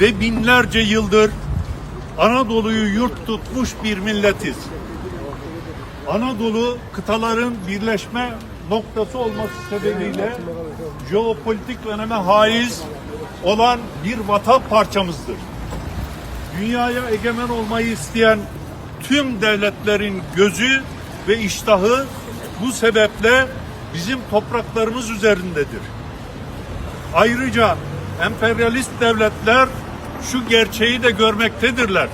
ve binlerce yıldır Anadolu'yu yurt tutmuş bir milletiz. Anadolu kıtaların birleşme noktası olması sebebiyle jeopolitik öneme haiz olan bir vatan parçamızdır. Dünyaya egemen olmayı isteyen tüm devletlerin gözü ve iştahı bu sebeple bizim topraklarımız üzerindedir. Ayrıca emperyalist devletler şu gerçeği de görmektedirler.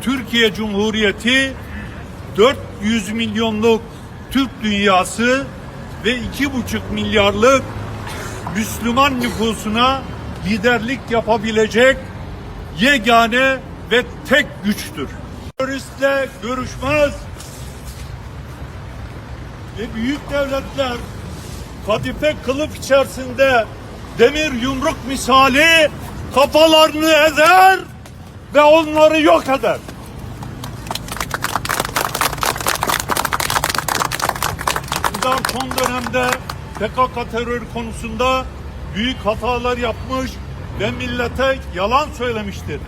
Türkiye Cumhuriyeti 400 milyonluk Türk dünyası ve 2,5 milyarlık Müslüman nüfusuna liderlik yapabilecek yegane ve tek güçtür. Teröristle görüşmez ve büyük devletler kadife kılıf içerisinde demir yumruk misali kafalarını ezer ve onları yok eder. İktidar son dönemde PKK terör konusunda büyük hatalar yapmış ve millete yalan söylemiştir.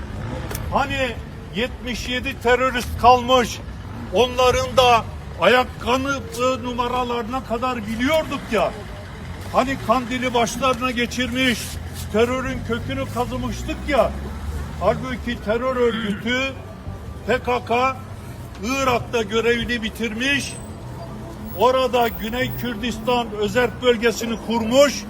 Hani 77 terörist kalmış, onların da ayakkabı numaralarına kadar biliyorduk ya. Hani kandili başlarına geçirmiş, terörün kökünü kazımıştık ya. Halbuki terör örgütü PKK Irak'ta görevini bitirmiş, orada Güney Kürdistan özerk bölgesini kurmuş